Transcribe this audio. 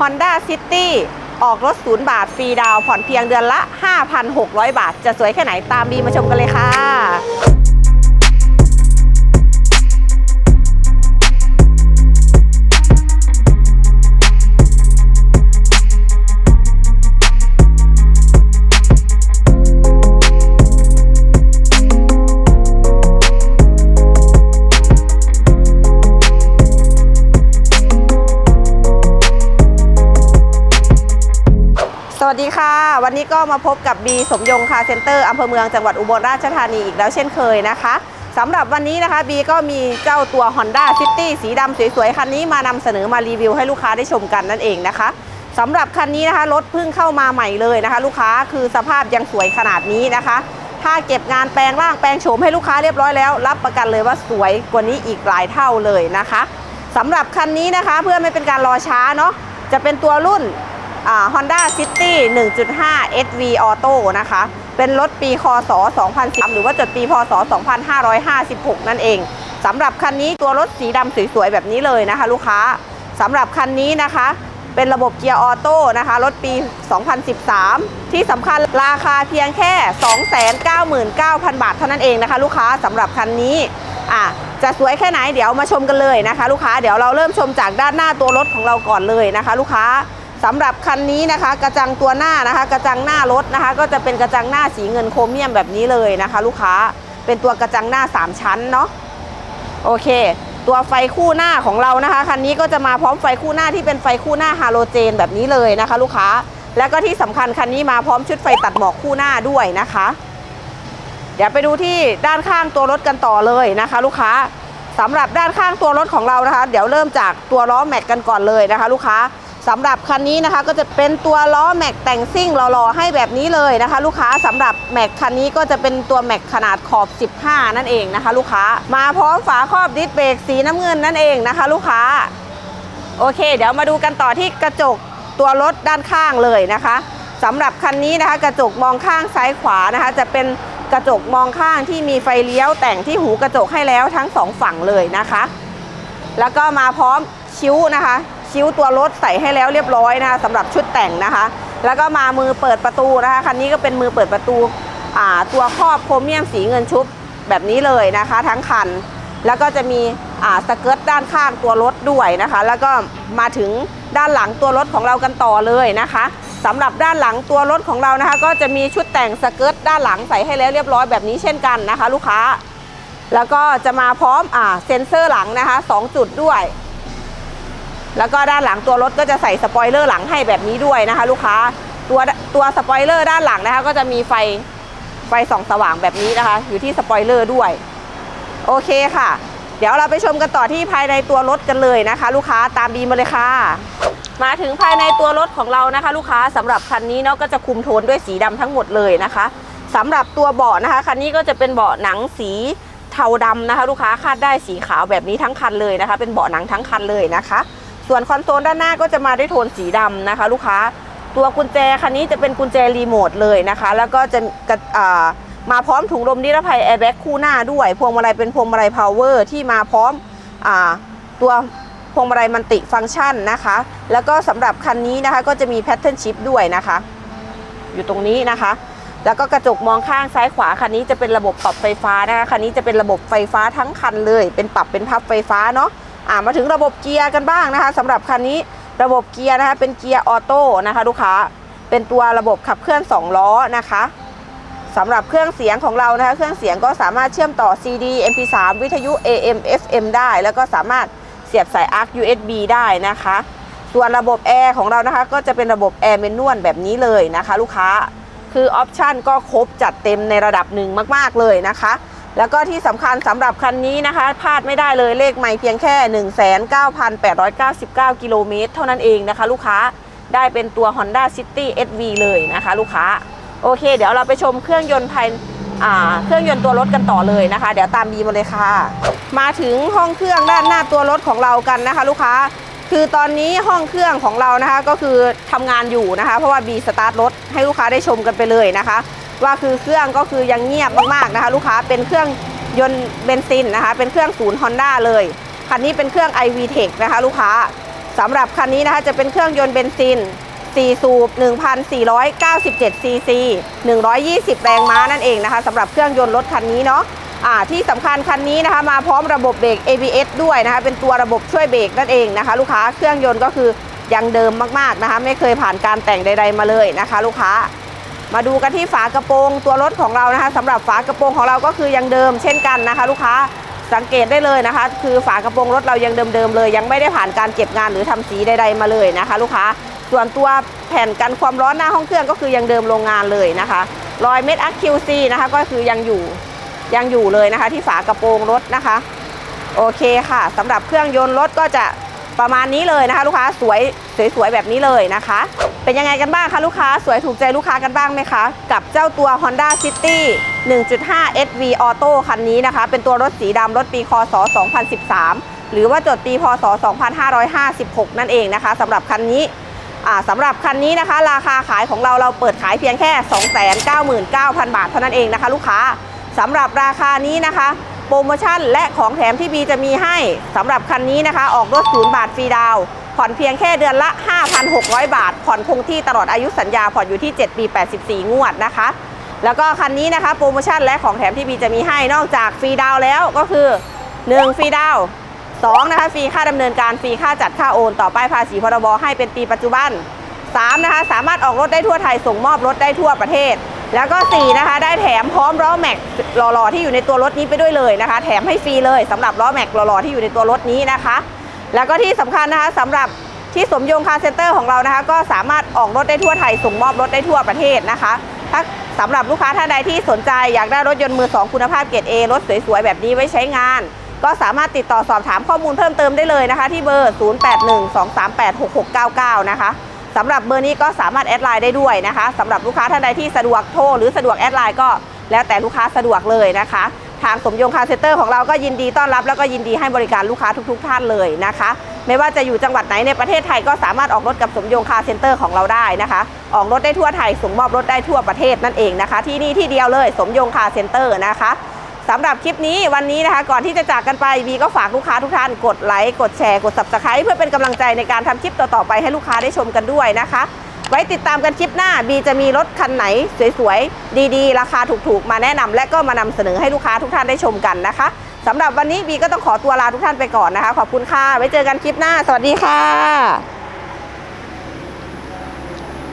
Honda City ออกรถศูนย์บาทฟรีดาวผ่อนเพียงเดือนละ 5,600 บาท จะสวยแค่ไหนตามบีมาชมกันเลยค่ะ วัสดีค่ะ วันนี้ก็มาพบกับบีสมยงคาเซ็นเตอร์อำเภอเมืองจังหวัดอุบลราชธานีอีกแล้วเช่นเคยนะคะสำหรับวันนี้นะคะบีก็มีเจ้าตัว Honda City สีดำสวยๆ คันนี้มานำเสนอมารีวิวให้ลูกค้าได้ชมกันนั่นเองนะคะสำหรับคันนี้นะคะรถเพิ่งเข้ามาใหม่เลยนะคะ ลูกค้าคือสภาพยังสวยขนาดนี้นะคะ ถ้าเก็บงานแปลงร่างแปลงโฉมให้ลูกค้าเรียบร้อยแล้ว รับประกันเลยว่าสวยกว่านี้อีกหลายเท่าเลยนะคะสำหรับคันนี้นะคะเพื่อไม่เป็นการรอช้าเนาะจะเป็นตัวรุ่น Honda City 1.5 SV Auto นะคะ เป็นรถปีคศ 2003หรือว่าจดปีพศ 2556 นั่นเองสำหรับคันนี้ตัวรถสีดำสวยๆแบบนี้เลยนะคะ ลูกค้าสำหรับคันนี้นะคะ เป็นระบบเกียร์ออโต้นะคะ รถปี 2013 ที่สำคัญราคาเพียงแค่ 299,000 บาทเท่านั้นเองนะคะ ลูกค้าสำหรับคันนี้อะจะสวยแค่ไหนเดี๋ยวมาชมกันเลยนะคะ ลูกค้าเดี๋ยวเราเริ่มชมจากด้านหน้าตัวรถของเราก่อนเลยนะคะ ลูกค้า สำหรับคันนี้นะคะ กระจังตัวหน้านะคะ กระจังหน้ารถนะคะ ก็จะเป็นกระจังหน้าสีเงินโครเมียมแบบนี้เลยนะคะ ลูกค้าเป็นตัวกระจังหน้า 3 ชั้นเนาะโอเค ตัวไฟคู่หน้าของเรานะคะคันนี้ก็จะมาพร้อมไฟคู่หน้าที่เป็นไฟคู่หน้าฮาโลเจนแบบนี้เลยนะคะ ลูกค้าแล้วก็ที่สำคัญคันนี้มาพร้อมชุดไฟตัดหมอกคู่หน้าด้วยนะคะ เดี๋ยวไปดูที่ด้านข้างตัวรถกันต่อเลยนะคะ ลูกค้าสำหรับด้านข้างตัวรถของเรานะคะ เดี๋ยวเริ่มจากตัวล้อแม็กกันก่อนเลยนะคะ ลูกค้า สำหรับคันนี้นะคะก็จะเป็นตัวล้อแม็กแต่งซิ่งหล่อๆให้แบบนี้เลยนะคะ ลูกค้าสำหรับแม็กคันนี้ก็จะเป็นตัวแม็กขนาดขอบ 15 นั่นเองนะคะ ลูกค้ามาพร้อมฝาครอบดิสเบรกสีน้ำเงินนั่นเองนะคะ ลูกค้า โอเค เดี๋ยวมาดูกันต่อที่กระจกตัวรถด้านข้างเลยนะคะสำหรับคันนี้นะคะ กระจกมองข้างซ้ายขวานะคะ จะเป็นกระจกมองข้างที่มีไฟเลี้ยวแต่งที่หูกระจกให้แล้วทั้งสองฝั่งเลยนะคะ แล้วก็มาพร้อมคิ้วนะคะ คิ้วตัวรถใส่ให้แล้วเรียบร้อยนะคะสำหรับชุดแต่งนะคะ แล้วก็มามือเปิดประตูนะคะคันนี้ก็เป็นมือเปิดประตูตัวครอบโครเมียมสีเงินชุบแบบนี้เลยนะคะ ทั้งคัน แล้วก็จะมีสเกิร์ตด้านข้างตัวรถด้วยนะคะ แล้วก็มาถึงด้านหลังตัวรถของเรากันต่อเลยนะคะสำหรับด้านหลังตัวรถของเรานะคะ ก็จะมีชุดแต่งสเกิร์ตด้านหลังใส่ให้แล้วเรียบร้อยแบบนี้เช่นกันนะคะ ลูกค้า แล้วก็จะมาพร้อมอเซ็นเซอร์หลังนะคะ 2 จุดด้วย แล้วก็ด้านหลังตัวรถก็จะใส่สปอยเลอร์หลังให้แบบนี้ด้วยนะคะ ลูกค้าตัวตัวสปอยเลอร์ด้านหลังนะคะ ก็จะมีไฟไฟส่องสว่างแบบนี้นะคะ อยู่ที่สปอยเลอร์ด้วยโอเคค่ะ เดี๋ยวเราไปชมกันต่อที่ภายในตัวรถกันเลยนะคะ ลูกค้าตามบีมาเลยค่ะ มาถึงภายในตัวรถของเรานะคะ ลูกค้าสำหรับคันนี้เนาะก็จะคุมโทนด้วยสีดำทั้งหมดเลยนะคะสำหรับตัวเบาะนะคะคันนี้ก็จะเป็นเบาะหนังสีเทาดำนะคะ ลูกค้าคาดได้สีขาวแบบนี้ทั้งคันเลยนะคะ เป็นเบาะหนังทั้งคันเลยนะคะ ส่วนคอนโซลด้านหน้าก็จะมาด้วยโทนสีดำนะคะ ลูกค้าตัวกุญแจคันนี้จะเป็นกุญแจรีโมทเลยนะคะ แล้วก็จะกระมาพร้อมถุงลมนิรภัยแอร์แบ็กคู่หน้าด้วย พวงมาลัยเป็นพวงมาลัยพาวเวอร์ที่มาพร้อมอตัวพวงมาลัยมันติฟังก์ชันนะคะ แล้วก็สำหรับคันนี้นะคะก็จะมีแพทเทิร์นชิพด้วยนะคะ อยู่ตรงนี้นะคะ แล้วก็กระจกมองข้างซ้ายขวาคันนี้จะเป็นระบบปรับไฟฟ้านะคะคันนี้จะเป็นระบบไฟฟ้าทั้งคันเลย เป็นปรับเป็นพับไฟฟ้าเนาะ อ่ามาถึงระบบเกียร์กันบ้างนะคะสำหรับคันนี้ระบบเกียร์นะคะ เป็นเกียร์ออโต้นะคะลูกค้าเป็นตัวระบบขับเคลื่อนสองล้อนะคะสำหรับเครื่องเสียงของเรานะคะ เครื่องเสียงก็สามารถเชื่อมต่อ CD MP3 วิทยุ AM FM ได้ แล้วก็สามารถเสียบสาย ARC USB ได้นะคะ ส่วนระบบแอร์ของเรานะคะ ก็จะเป็นระบบแอร์เมนวลแบบนี้เลยนะคะ ลูกค้าคือออปชันก็ครบจัดเต็มในระดับหนึ่งมาก ๆ เลยนะคะ แล้วก็ที่สำคัญสำหรับคันนี้นะคะพลาดไม่ได้เลยเลขไม่เพียงแค่ 19,899 กิโลเมตรเท่านั้นเองนะคะ ลูกค้าได้เป็นตัว Honda City SV เลยนะคะ ลูกค้าโอเค เดี๋ยวเราไปชมเครื่องยนต์ภายเครื่องยนต์ตัวรถกันต่อเลยนะคะ เดี๋ยวตามบีมาเลยค่ะ มาถึงห้องเครื่องด้านหน้าตัวรถของเรากันนะคะ ลูกค้าคือตอนนี้ห้องเครื่องของเรานะคะก็คือทำงานอยู่นะคะ เพราะว่าบีสตาร์ทรถให้ลูกค้าได้ชมกันไปเลยนะคะ ว่าคือเครื่องก็คือยังเงียบมากๆนะคะ ลูกค้าเป็นเครื่องยนต์เบนซินนะคะ เป็นเครื่องศูนย์ Honda เลย คันนี้เป็นเครื่อง iV Tech นะคะ ลูกค้าสำหรับคันนี้นะคะจะเป็นเครื่องยนต์เบนซิน 4 สูบ 1,497 ซีซี 120 แรงม้านั่นเองนะคะสำหรับเครื่องยนต์รถคันนี้เนาะอ่าที่สำคัญคันนี้นะคะมาพร้อมระบบเบรก ABS ด้วยนะคะเป็นตัวระบบช่วยเบรกนั่นเองนะคะ ลูกค้าเครื่องยนต์ก็คือยังเดิมมากๆนะคะ ไม่เคยผ่านการแต่งใด ๆ มาเลยนะคะ ลูกค้า มาดูกันที่ฝากระโปรงตัวรถของเรานะคะสำหรับฝากระโปรงของเราก็คือยังเดิมเช่นกันนะคะ ลูกค้าสังเกตได้เลยนะคะ คือฝากระโปรงรถเรายังเดิมๆเลย ยังไม่ได้ผ่านการเก็บงานหรือทำสีใดๆมาเลยนะคะ ลูกค้าส่วนตัวแผ่นกันความร้อนหน้าห้องเครื่องก็คือยังเดิมโรงงานเลยนะคะรอยเม็ดอัคคิวซีนะคะก็คือยังอยู่ยังอยู่เลยนะคะ ที่ฝากระโปรงรถนะคะ โอเคค่ะสำหรับเครื่องยนต์รถก็จะ ประมาณนี้เลยนะคะลูกค้าสวยสวยๆแบบนี้เลยนะคะ เป็นยังไงกันบ้างคะลูกค้าสวยถูกใจลูกค้ากันบ้างไหมคะ กับเจ้าตัว Honda City 1.5 SV Auto คันนี้นะคะ เป็นตัวรถสีดำรถปีคศ 2013 หรือว่าจดปีพศ 2556 นั่นเองนะคะสำหรับคันนี้อ่าสำหรับคันนี้นะคะ ราคาขายของเราเราเปิดขายเพียงแค่ 299,000 บาทเท่านั้นเองนะคะ ลูกค้าสำหรับราคานี้นะคะ โปรโมชั่น และของแถมที่บีจะมีให้สำหรับคันนี้นะคะ ออกรถศูนย์บาทฟรีดาว ผ่อนเพียงแค่เดือนละ 5,600 บาท ผ่อนคงที่ตลอดอายุสัญญา ผ่อนอยู่ที่ 7 ปี 84 งวดนะคะ แล้วก็คันนี้นะคะโปรโมชั่นและของแถมที่บีจะมีให้นอกจากฟรีดาวแล้วก็คือ 1 ฟรีดาวน์สองนะคะฟรีค่าดำเนินการฟรีค่าจัดค่าโอนต่อป้ายภาษีพรบให้เป็นปีปัจจุบัน3นะคะสามารถออกรถได้ทั่วไทยส่งมอบรถได้ทั่วประเทศ แล้วก็ 4 นะคะ ได้แถมพร้อมล้อแม็กหล่อๆที่อยู่ในตัวรถนี้ไปด้วยเลยนะคะ แถมให้ฟรีเลยสำหรับล้อแม็กหล่อๆที่อยู่ในตัวรถนี้นะคะ แล้วก็ที่สำคัญนะคะสำหรับที่สมยงคาร์เซ็นเตอร์ของเรานะคะ ก็สามารถออกรถได้ทั่วไทยส่งมอบรถได้ทั่วประเทศนะคะ ถ้าสำหรับลูกค้าท่านใดที่สนใจอยากได้รถยนต์มือสองคุณภาพเกรด A รถสวยๆ แบบนี้ไว้ใช้งาน ก็สามารถติดต่อสอบถามข้อมูลเพิ่มเติมได้เลยนะคะ ที่เบอร์ 0812386699 นะคะ สำหรับเบอร์นี้ก็สามารถแอดไลน์ได้ด้วยนะคะสำหรับลูกค้าท่านใดที่สะดวกโทรหรือสะดวกแอดไลน์ก็แล้วแต่ลูกค้าสะดวกเลยนะคะ ทางสมยงคาร์เซ็นเตอร์ของเราก็ยินดีต้อนรับ แล้วก็ยินดีให้บริการลูกค้าทุก ๆ ท่านเลยนะคะ ไม่ว่าจะอยู่จังหวัดไหนในประเทศไทยก็สามารถออกรถกับสมยงคาร์เซ็นเตอร์ของเราได้นะคะ ออกรถได้ทั่วไทยส่งมอบรถได้ทั่วประเทศนั่นเองนะคะ ที่นี่ที่เดียวเลยสมยงคาร์เซ็นเตอร์นะคะ สำหรับคลิปนี้วันนี้นะคะ ก่อนที่จะจากกันไปบีก็ฝากลูกค้าทุกท่านกดไลค์กดแชร์กด subscribe เพื่อเป็นกำลังใจในการทำคลิปต่อๆไปให้ลูกค้าได้ชมกันด้วยนะคะ ไว้ติดตามกันคลิปหน้าบีจะมีรถคันไหนสวยๆ ดีๆ ราคาถูกๆ มาแนะนำและก็มานำเสนอให้ลูกค้าทุกท่านได้ชมกันนะคะสำหรับวันนี้บีก็ต้องขอตัวลาทุกท่านไปก่อนนะคะ ขอบคุณค่ะไว้เจอกันคลิปหน้า สวัสดีค่ะ